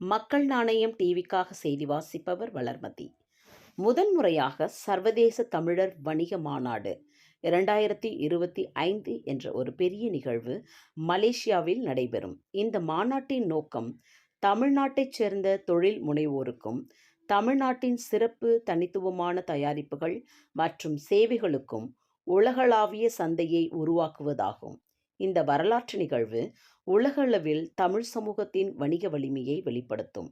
மக்கள் நாணயம் டிவிக்காக செய்தி வாசிப்பவர் வளர்மதி. முதன்முறையாக சர்வதேச தமிழர் வணிக மாநாடு இரண்டாயிரத்தி இருபத்தி ஐந்து என்ற ஒரு பெரிய நிகழ்வு மலேசியாவில் நடைபெறும். இந்த மாநாட்டின் நோக்கம் தமிழ்நாட்டைச் சேர்ந்த தொழில் முனைவோருக்கும் தமிழ்நாட்டின் சிறப்பு தனித்துவமான தயாரிப்புகள் மற்றும் சேவைகளுக்கும் உலகளாவிய சந்தையை உருவாக்குவதாகும். இந்த வரலாற்று நிகழ்வு உலகளவில் தமிழ் சமூகத்தின் வணிக வலிமையை வெளிப்படுத்தும்.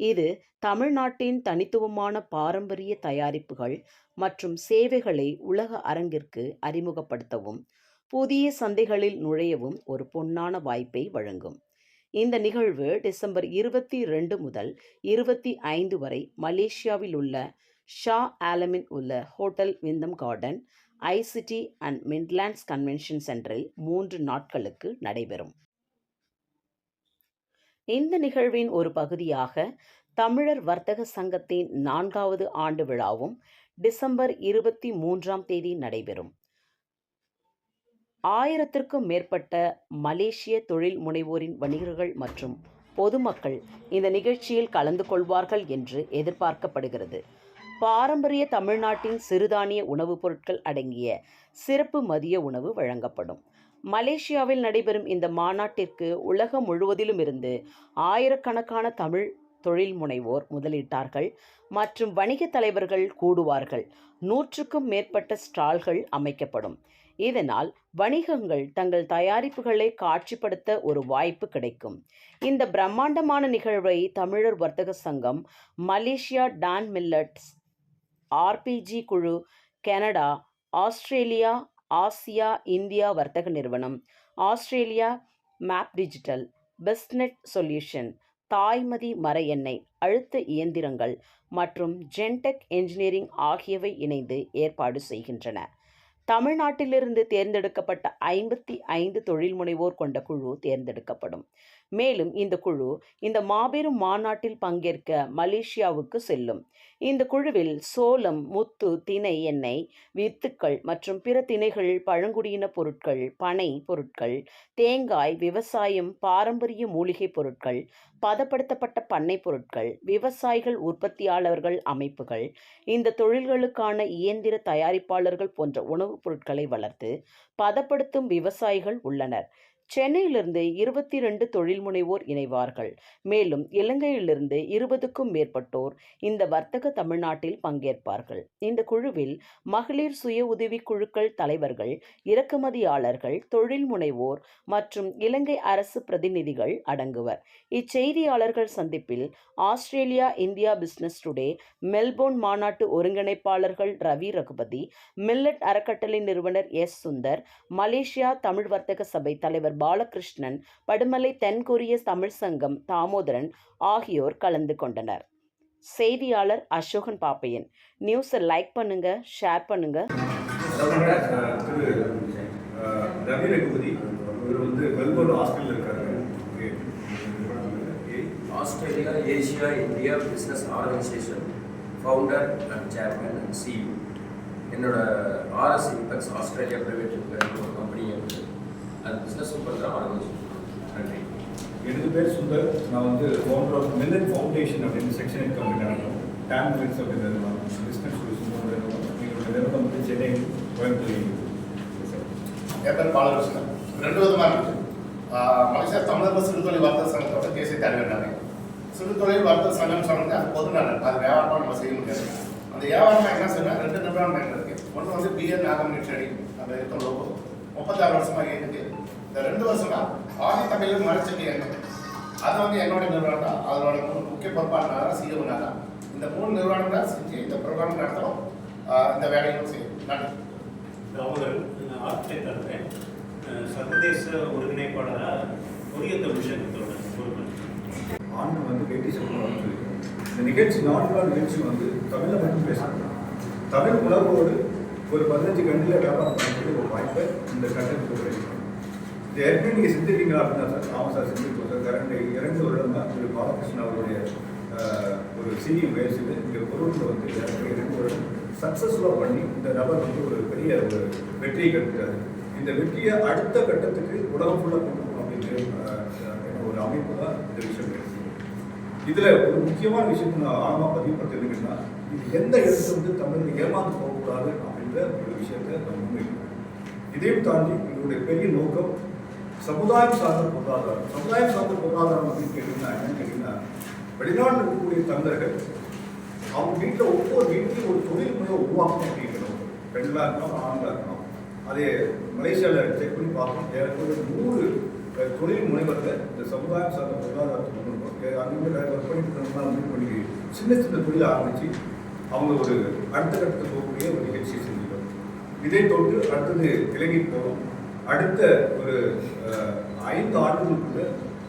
இது தமிழ்நாட்டின் தனித்துவமான பாரம்பரிய தயாரிப்புகள் மற்றும் சேவைகளை உலக அரங்கிற்கு அறிமுகப்படுத்தவும் புதிய சந்தைகளில் நுழையவும் ஒரு பொன்னான வாய்ப்பை வழங்கும். இந்த நிகழ்வு டிசம்பர் இருபத்தி ரெண்டு முதல் இருபத்தி ஐந்து வரை மலேசியாவில் உள்ள ஷா ஆலமின் உள்ள hotel Wyndham garden ICT and Midlands convention சென்டரில் மூன்று நாட்களுக்கு நடைபெறும். இந்த நிகழ்வின் ஒரு பகுதியாக தமிழர் வர்த்தக சங்கத்தின் நான்காவது ஆண்டு விழாவும் டிசம்பர் இருபத்தி மூன்றாம் தேதி நடைபெறும். ஆயிரத்திற்கும் மேற்பட்ட மலேசிய தொழில் முனைவோரின் வணிகர்கள் மற்றும் பொதுமக்கள் இந்த நிகழ்ச்சியில் கலந்து கொள்வார்கள் என்று எதிர்பார்க்கப்படுகிறது. பாரம்பரிய தமிழ்நாட்டின் சிறுதானிய உணவுப் பொருட்கள் அடங்கிய சிறப்பு மதிய உணவு வழங்கப்படும். மலேசியாவில் நடைபெறும் இந்த மாநாட்டிற்கு உலகம் முழுவதிலும் இருந்து ஆயிரக்கணக்கான தமிழ் தொழில் முனைவோர் முதலீட்டார்கள் மற்றும் வணிக தலைவர்கள் கூடுவார்கள். நூற்றுக்கும் மேற்பட்ட ஸ்டால்கள் அமைக்கப்படும். இதனால் வணிகங்கள் தங்கள் தயாரிப்புகளை காட்சிப்படுத்த ஒரு வாய்ப்பு கிடைக்கும். இந்த பிரம்மாண்டமான நிகழ்வை தமிழர் வர்த்தக சங்கம் மலேசியா டான் மில்லட்ஸ் ஆர்பிஜி குழு கனடா ஆஸ்திரேலியா ஆசியா இந்தியா வர்த்தக நிறுவனம். Australia map digital bestnet solution தாய்மதி மர எண்ணெய் அழுத்த இயந்திரங்கள் மற்றும் ஜென்டெக் என்ஜினியரிங் ஆகியவை இணைந்து ஏற்பாடு செய்கின்றன. தமிழ்நாட்டிலிருந்து தேர்ந்தெடுக்கப்பட்ட ஐம்பத்தி ஐந்து தொழில் முனைவோர் கொண்ட குழு தேர்ந்தெடுக்கப்படும். மேலும் இந்த குழு இந்த மாபெரும் மாநாட்டில் பங்கேற்க மலேசியாவுக்கு செல்லும். இந்த குழுவில் சோளம் முத்து திணை எண்ணெய் வித்துக்கள் மற்றும் பிற திணைகள் பழங்குடியின பொருட்கள் பனை பொருட்கள் தேங்காய் விவசாயம் பாரம்பரிய மூலிகை பொருட்கள் பதப்படுத்தப்பட்ட பண்ணை பொருட்கள் விவசாயிகள் உற்பத்தியாளர்கள் அமைப்புகள் இந்த தொழில்களுக்கான இயந்திர தயாரிப்பாளர்கள் போன்ற உணவுப் பொருட்களை வளர்த்து பதப்படுத்தும் விவசாயிகள் உள்ளனர். சென்னையிலிருந்து இருபத்தி ரெண்டு தொழில் முனைவோர் இணைவார்கள். மேலும் இலங்கையிலிருந்து இருபதுக்கும் மேற்பட்டோர் இந்த வர்த்தக தமிழ்நாட்டில் பங்கேற்பார்கள். இந்த குழுவில் மகளிர் சுய உதவி குழுக்கள் தலைவர்கள் இறக்குமதியாளர்கள் தொழில் முனைவோர் மற்றும் இலங்கை அரசு பிரதிநிதிகள் அடங்குவர். இச்செய்தியாளர்கள் சந்திப்பில் Australia India business today Melbourne மாநாட்டு ஒருங்கிணைப்பாளர்கள் ரவி ரகுபதி மில்லட் அறக்கட்டளை நிறுவனர் எஸ். சுந்தர் மலேசியா தமிழ் வர்த்தக சபை தலைவர் பாலகிருஷ்ணன் படுமலை தென்கொரிய தமிழ் சங்கம் தாமோதரன் ஆகியோர் கலந்து கொண்டனர் செய்தியாளர் அசோகன் பாப்பையன் நியூஸை லைக் பண்ணுங்க ஷேர் பண்ணுங்க திரு அஹ், ரவி ரகுபதி இவர் வந்து மெல்போர்ன் ஹாஸ்டலில் இருக்காரு okay. Okay. Australia Asia India business organisation founder and chairman and CEO என்னோட RS Impex Australia private limited ஒரு கம்பெனி இருக்குது அது பிஸ்னஸும் பண்ணுறேன் ஆர்கனைசேஷன் நன்றி. எனது பேர் சுந்தர். நான் வந்து ஃபவுண்டர் ஆஃப் மில்லட் ஃபவுண்டேஷன் அப்படின்னு செக்ஷன் கம்பெனி நடக்கும் டேம் மில்ஸ் அப்படின்னு நிறுவனம் பிஸ்னஸ் சொல்யூஷன் போன்ற நிறுவனம். வந்து சென்னை கோயம்புத்தூர். என் பேர் பாலகிருஷ்ணன். ரெண்டு விதமாக இருக்குது மலேசியா தமிழக சிறுதொழில் வர்த்தக சங்கத்தோட தேசிய தலைவர் நானே. சிறுதொழில் வர்த்தக சங்கம் சொன்னாங்க அது பொது நலன் அது வியாபாரமாக நம்ம செய்ய முடியாது. அந்த வியாபாரமாக என்ன சொன்னால் ரெண்டு நிறுவனம் எங்க இருக்கு. ஒன்று வந்து பிஎன் நாகமணி ட்ரேடிங் அந்த இருக்க லோகோ முப்பத்தாறு வருஷமாக இயங்குது இந்த ரெண்டு வருஷமா ஆதி தமிழர் மரச்செடி எங்க அது வந்து என்னோட நிறுவனம் தான். மூணு முக்கிய பொறுப்பாளர் சிஇஓ நான் தான். இந்த மூணு நிறுவனம் தான் செஞ்சு இந்த ப்ரோக்ராம் நடத்துகிறோம் இந்த வேலைகளும் செய்யும் நன்றி. அஹ் சர்வதேச ஒருங்கிணைப்பாளராக கொரிய தமிழ் சங்கத்தோட பொறுப்பு ஆண்டு வந்து வேட்டி சொல்லணும்னு இந்த நிகழ்ச்சி நாள் நிகழ்ச்சி வந்து தமிழில் மட்டும் பேசணும் தமிழ் உணர்வோடு ஒரு பதினஞ்சு கண்டில் வியாபாரம் பண்ணுறதுக்கு ஒரு வாய்ப்பை இந்த கண்டென்ட் கிடைக்கும் இந்த ஏற்கனவே நீங்கள் செஞ்சிருக்கீங்களா அப்படின்னா சார் ஆமாம் சார் சிந்திப்போம் சார். கரண்ட் இரண்டு வருடம் தான். திரு பாலகிருஷ்ணன் அவருடைய ஒரு சீனியர் முயற்சியில் இங்கே பொருட்கள் வந்து இரண்டு வருடம் சக்ஸஸ்ஃபுல்லாக பண்ணி இந்த நபர் வந்து ஒரு பெரிய ஒரு வெற்றியை கட்டுறாரு இந்த வெற்றியை அடுத்த கட்டத்துக்கு உலகம் ஃபுல்லாக கொண்டு போகணும் அப்படின்னு ஒரு அமைப்பு தான் இந்த விஷயம். இதில் ஒரு முக்கியமான விஷயத்தை நான் ஆழமாக பதிவு இது எந்த இடத்துல வந்து தமிழ் ஏமாந்து போகக்கூடாது அப்படின்ற ஒரு விஷயத்தை நம்ம முன்வைக்கணும். இதையும் தாண்டி எங்களுடைய பெரிய நோக்கம் சமுதாயம் சார்ந்த பொருளாதாரம். சமுதாயம் சார்ந்த பொருளாதாரம் அப்படின்னு கேட்டீங்கன்னா என்னன்னு கேட்டீங்கன்னா வெளிநாட்டில் இருக்கக்கூடிய தமிழர்கள் அவங்க வீட்டில் ஒவ்வொரு வீட்லையும் ஒரு தொழில் முறை உருவாக்கணும் அப்படிங்கிறோம். பெண்களாக இருக்கணும் ஆண்களாக இருக்கணும் அதே மலேசியாவில் செக் பண்ணி பார்க்கணும். ஏறக்குறைய நூறு தொழில் முனைவர்கள் இந்த சமுதாயம் சார்ந்த பொருளாதாரத்தை கொண்டு வந்தோம் அங்கே ஒர்க் பண்ணிட்டு இருந்தவங்களாம் வந்து பண்ணி சின்ன சின்ன தொழில் ஆரம்பித்து அவங்க ஒரு அடுத்த கட்டத்தில் போகக்கூடிய ஒரு நிகழ்ச்சி செஞ்சு இதை தொட்டு அடுத்தது விலகி போகும் அடுத்த ஒரு ஐந்து ஆண்டுகளுக்குள்ள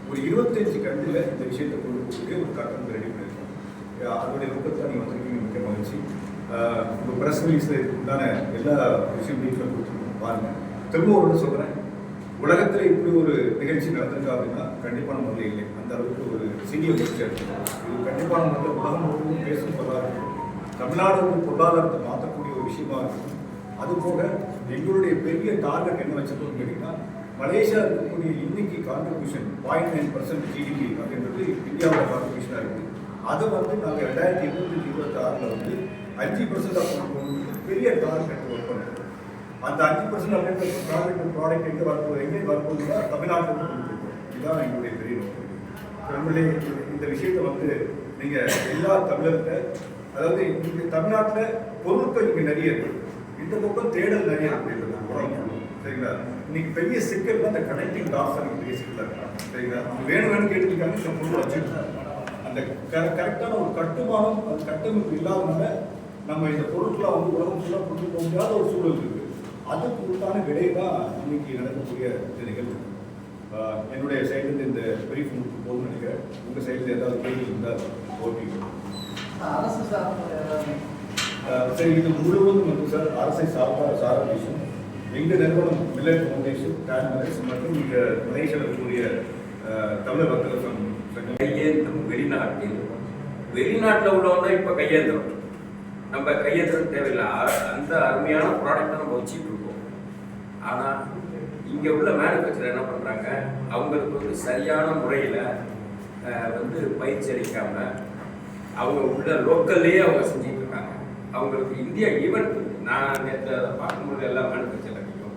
ஒரு இருபத்தஞ்சு கண்டில் இந்த விஷயத்தை கொண்டு போகக்கூடிய ஒரு கட்டணம் ரெடி பண்ணியிருக்கோம். அதனுடைய நோக்கத்தை நீங்கள் வந்திருக்கீங்க மிக்க மகிழ்ச்சி. உங்கள் ப்ரெஸ் ரிலீஸில் உண்டான எல்லா விஷயம் வீட்டில் கொடுத்துருக்கோம் பாருங்கள் திரும்ப ஒன்று சொல்கிறேன் உலகத்தில் இப்படி ஒரு நிகழ்ச்சி நடந்திருக்கா அப்படின்னா கண்டிப்பான முறையில் இல்லை. அந்த அளவுக்கு ஒரு சிறிய முயற்சி இது கண்டிப்பான முறையில் உலகம் முழுவதும் பேசும் பொருளாதாரம். தமிழ்நாடு பொருளாதாரத்தை மாற்றக்கூடிய ஒரு விஷயமா இருக்கும். அதுபோக எங்களுடைய பெரிய டார்கெட் என்ன வச்சிருக்கோம் கேட்டிங்கன்னா மலேசியா இருக்கக்கூடிய இன்னைக்கு contribution point nine percent GDP அப்படின்றது இந்தியாவோட கான்ட்ரிபியூஷனாக இருக்குது அதை வந்து நாங்கள் ரெண்டாயிரத்தி இருபத்தஞ்சி இருபத்தி ஆறில் வந்து அஞ்சு பர்சன்ட் போகணும் பெரிய டார்கெட் ஒர்க் பண்ணுறோம் அந்த அஞ்சு பர்சன்ட் அப்படின்ற ப்ராடக்ட் ப்ராடக்ட் எங்கே வரப்போகுது எங்கே வரப்போகுதுன்னா தமிழ்நாட்டில் கொடுத்துருக்கோம் இதுதான் எங்களுடைய பெரிய நோக்கம். நம்மளே இந்த விஷயத்தை வந்து நீங்கள் எல்லா தமிழர்கிட்ட அதாவது இங்கே தமிழ்நாட்டில் பொருட்கள் இங்கே நிறைய இருக்குது இந்த பக்கம் தேடல் நிறைய உரம் சரிங்களா? இன்னைக்கு பெரிய சிக்கல் இந்த கனெக்டிங் டாட்ஸ் எனக்கு பெரிய சிக்கலாக சரிங்களா? அவங்க வேணும் வேணும் கேட்டுருக்காங்க இந்த பொருள் வச்சுருக்காங்க அந்த கரெக்டான ஒரு கட்டுமானம் அந்த கட்டமைப்பு இல்லாதனால நம்ம இந்த பொருட்களை வந்து உலகம் ஃபுல்லாக கொண்டு போக முடியாத ஒரு சூழல் இருக்கு. அதுக்கு உண்டான விடை தான் இன்னைக்கு நடக்கக்கூடிய இந்த நிகழ்வு. என்னுடைய சைடுலேருந்து இந்த பிரீஃப் உங்களுக்கு போதும்னு நினைக்கிறேன். உங்கள் சைடில் ஏதாவது கேள்வி இருந்தால் ஓகே அரசு சார்ந்த சரி இது முழுவதும் வந்து சார் அரசை சார்பாக சார்ந்த விஷயம் எங்கள் நிறுவனம் மில்லட் ஃபவுண்டேஷன் டேன் மற்றும் இங்கே மலேசியாவில் இருக்கக்கூடிய ஆஹ் தமிழர் வர்த்தக சங்கம். கையேந்தும் வெளிநாட்டில். வெளிநாட்டில் உள்ளவங்க இப்போ கையேந்திரம். நம்ம கையேந்திரம் தேவையில்லை. அ- அந்த அருமையான ப்ராடக்ட்டை நம்ம வச்சுட்டு இருக்கோம். ஆனால் இங்கே உள்ள மேனுஃபேக்சர் என்ன பண்ணுறாங்க அவங்களுக்கு வந்து சரியான முறையில் வந்து பயிற்சி அளிக்காமல் அவங்க உள்ள லோக்கல்லையே அவங்க செஞ்சுட்டு அவங்களுக்கு இந்தியா ஈவன் நான் நேற்று அதை பார்க்கும்போது எல்லா மேனுஃபேக்சர் கிடைக்கும்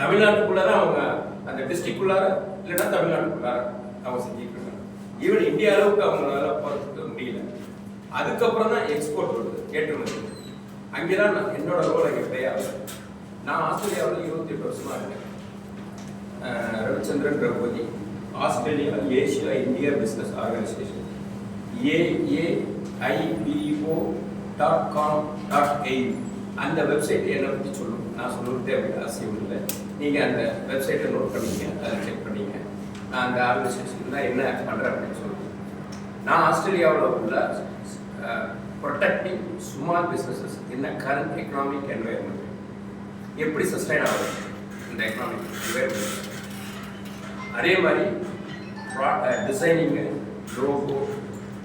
தமிழ்நாட்டுக்குள்ளார அவங்க அந்த டிஸ்ட்ரிக்ட்குள்ளார இல்லைன்னா தமிழ்நாட்டுக்குள்ளார அவங்க செஞ்சுட்டு இருக்காங்க. ஈவன் இந்தியா அளவுக்கு அவங்களால போகிறதுக்கு முடியல. அதுக்கப்புறம் தான் எக்ஸ்போர்ட் வருது ஏற்றுமதி. அங்கே தான் நான் என்னோட ரோல் அங்கே கிடையாது ஆகுது. நான் ஆஸ்திரேலியாவில் இருபத்தி எட்டு வருஷமாக இருக்கேன் Ravichandran Raghupathi Australia Asia India business organisation AAIBO dot com dot in அந்த வெப்சைட் என்னை பற்றி சொல்லும். நான் சொல்லுறது அப்படின்னு அவசியம் இல்லை. நீங்கள் அந்த வெப்சைட்டை நோட் பண்ணிங்க அதை செக் பண்ணிங்க. நான் அந்த ஆர்கனைசேஷன் தான் என்ன பண்ணுறேன் அப்படின்னு சொல்லுவேன் நான் ஆஸ்திரேலியாவில் உள்ள ப்ரொடெக்டிங் ஸ்மால் பிஸ்னஸஸ் என்ன கரண்ட் எக்கனாமிக் என்வாயர்மெண்ட் எப்படி சஸ்டைன் ஆகுது இந்த எக்கனாமிக் என்வாயர்மெண்ட் அதே மாதிரி டிசைனிங்கு லோகோ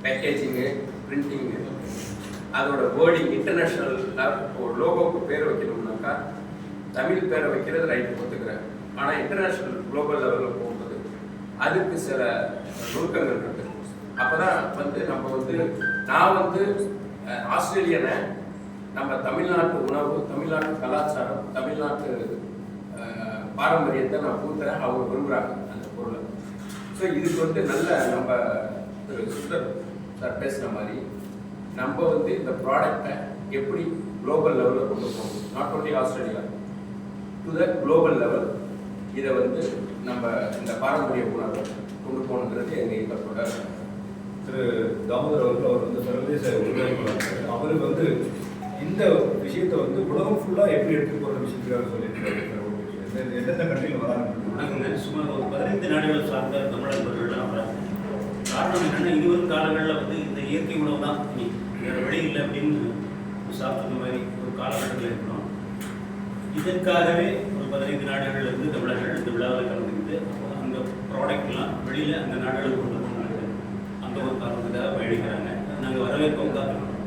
பேக்கேஜிங்கு பிரிண்டிங்கு அதோட வேர்டிங் இன்டர்நேஷ்னல் ஒரு லோகோக்கு பேர் வைக்கணும்னாக்கா தமிழ் பேரை வைக்கிறது ரைட்டு ஒத்துக்கிறேன் ஆனால் இன்டர்நேஷ்னல் குளோபல் லெவலில் போகும்போது அதுக்கு சில நுணுக்கங்கள் இருக்கு. அப்பதான் வந்து நம்ம வந்து நான் வந்து ஆஸ்திரேலியனை நம்ம தமிழ்நாட்டு உணவு தமிழ்நாட்டு கலாச்சாரம் தமிழ்நாட்டு பாரம்பரியத்தை நான் பூத்துறேன் அவங்க விரும்புகிறாங்க அந்த பொருளை. ஸோ இதுக்கு வந்து நல்ல நம்ம திரு சுந்தர் சார் பேசுகிற மாதிரி நம்ம வந்து இந்த ப்ராடக்டை எப்படி குளோபல் லெவலில் கொண்டு போகணும்? Not only Australia to the global level இதை வந்து நம்ம இந்த பாரம்பரிய உணர்வை கொண்டு போகணுங்கிறது எங்கள் இயக்கத்தோட திரு தாமோதர் அவர்கள் அவர் வந்து சர்வதேச ஒருங்கிணைப்பாளர் அவர் வந்து இந்த விஷயத்தை வந்து உலகம் ஃபுல்லாக எப்படி எடுத்துட்டு போகிற விஷயத்துக்காக சொல்லியிருக்காரு. எந்த- எந்தெந்த கண்ட்ரியில் வராங்க வணக்கங்க. சுமார் ஒரு பதினைந்து நாடுகள் சார்ந்த தமிழர்கள்லாம் வராங்க. காரணம் என்னன்னா இதுவரும் காலங்களில் வந்து இந்த இயற்கை உணவு தான் இனி. வேற வழி இல்லை அப்படின்னு சாப்பிட்ட மாதிரி ஒரு காலகட்டத்தில் இருக்கணும் இதற்காகவே ஒரு பதினைந்து நாடுகள்ல இருந்து தமிழர்கள் இந்த விழாவில் கலந்துக்கிட்டு அந்த ப்ராடக்ட்லாம் வெளியில் அந்த நாடுகளுக்கு கொண்டு போகணும் அந்த ஒரு காரணத்துக்காக பயணிக்கிறாங்க. நாங்கள் வரவேற்போம் காத்துக்கணும்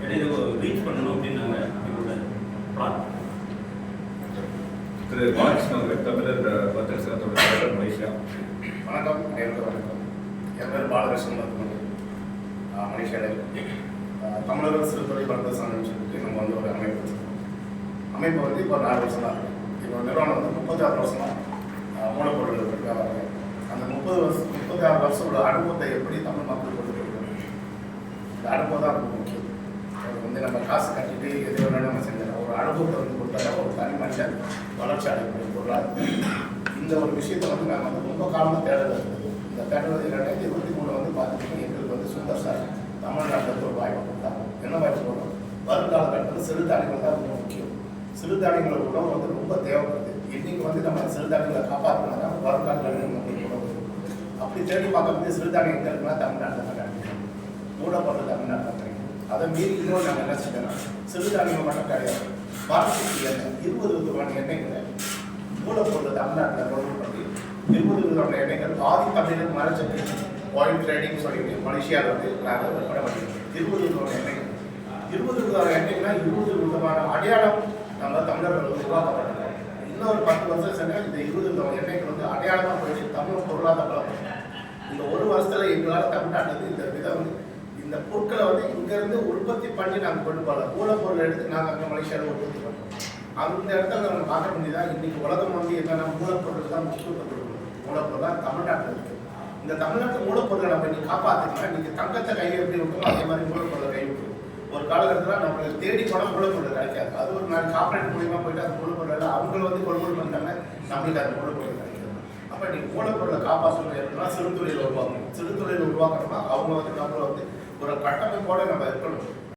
ஏன்னா இதை ரீச் பண்ணணும் அப்படின்னு நாங்கள் எங்களோட பிளான் திரு பாலகிருஷ்ணன் அவர்கள் தமிழர் தலைவர் மலேசியா. வணக்கம் நேருக்கு வணக்கம். என் பேர் பாலகிருஷ்ணன் மருத்துவமனை தமிழர் தமிழக சிறு தொழில் சங்கம்னு சொல்லிட்டு நம்ம வந்து ஒரு அமைப்பு அமைப்பு வந்து இப்போ நாலு வருஷம் தான் இருக்குது இப்போ நிறுவனம் வந்து முப்பத்தாறு வருஷம் தான் மூலப்பொருள் வியாபாரம் அந்த முப்பது வருஷம் முப்பத்தாறு வருஷத்தோட அனுபவத்தை எப்படி தமிழ் மக்கள் கொண்டு இந்த அனுபவம் தான் ரொம்ப முக்கியம். அது வந்து நம்ம காசு கட்டிட்டு எது வேணாலும் நம்ம செஞ்சிடலாம். ஒரு அனுபவத்தை வந்து கொடுத்தாதான் ஒரு தனி மனுஷன் வளர்ச்சி அடையக்கூடிய பொருளாக இந்த ஒரு விஷயத்தை வந்து நாங்கள் வந்து ரொம்ப காலமாக தேடல இருக்குது இந்த தேடுறது ரெண்டாயிரத்தி இருபத்தி மூணு வந்து பார்த்துக்கிட்டீங்க? சுந்தர் சார் தமிழ்நாட்டில் ஒரு வாய்ப்பு கொடுத்தாங்க. என்ன வாய்ப்பு கொடுத்தோம் வருங்கால கட்டத்தில் சிறுதானியங்கள் தான் ரொம்ப முக்கியம். சிறுதானியங்களோட உணவு வந்து ரொம்ப தேவைப்படுது. இன்னைக்கு வந்து நம்ம சிறுதானியங்களை காப்பாற்றினா வருங்காலங்கள் அப்படி தேடி பார்க்கும்போது சிறுதானியம் தமிழ்நாட்டில் தான் கிடைக்கும். மூடப்பொருள் தமிழ்நாட்டில் கிடைக்கும். அதை மீறி இன்னொரு நாங்கள் என்ன செஞ்சோம்னா சிறுதானியம் மட்டும் கிடையாது. பாரம்பரிய எண்ணெய் இருபது விதமான எண்ணெய்களை மூலப்பொருள் தமிழ்நாட்டில் கொண்டு பண்ணி இருபது விதமான எண்ணெய்கள் ஆதி தமிழர் மரச்சட்டி பாயிண்ட் ரைடிங் சொல்லிட்டு மலேசியாவில் வந்து நாங்கள் விற்பனை பண்ணிக்கிறோம் இருபது ரூபாய் எண்ணெய். இருபது ரூபாய் எண்ணெய்னா இருபது விதமான அடையாளம் நம்ம தமிழர்கள் வந்து உருவாக்கப்பட்டிருக்கோம் இன்னொரு பத்து வருஷம் சென்றால் இந்த இருபது விதமான எண்ணெய்க்கு வந்து அடையாளமாக போயிட்டு தமிழ் பொருளாதாரம். இந்த ஒரு வருஷத்தில் எங்களால் தமிழ்நாட்டில் இந்த விதம் இந்த பொருட்களை வந்து இங்கேருந்து உற்பத்தி பண்ணி நாங்கள் கொண்டு போகலாம் மூலப்பொருள் எடுத்து நாங்கள் அங்கே மலேசியாவில் உற்பத்தி பண்ணுறோம் அந்த இடத்துல நம்ம பார்க்க முடியுதா இன்றைக்கி உலகம் வந்து என்னென்ன மூலப்பொருள் தான் முக்கியத்துவம் கொடுக்கணும் மூலப்பொருள் தான் தமிழ்நாட்டில் இருக்குது இந்த தமிழ்நாட்டு மூலப்பொருளை நம்ம இன்னைக்கு காப்பாற்றிக்கலாம் இன்னைக்கு தங்கத்தை கை எப்படி விட்டோமோ அதே மாதிரி மூலப்பொருளை கை விட்டுரும். ஒரு காலகட்டத்தில் நம்மளுக்கு தேடி போனால் மூலப்பொருள் கிடைக்காது. அது ஒரு நாள் காப்பரேட் மூலியமாக போயிட்டு அந்த மூலப்பொருள் எல்லாம் அவங்கள வந்து கொள்முதல் பண்ணிட்டாங்க நம்மளுக்கு அந்த மூலப்பொருள் கிடைக்கிறது அப்போ நீ மூலப்பொருளை காப்பாற்றணும் எப்படின்னா சிறு தொழில் உருவாக்கணும். சிறு தொழில் உருவாக்கணும்னா அவங்க வந்து நம்மள வந்து ஒரு கட்டமைப்போட நம்ம இருக்கணும்.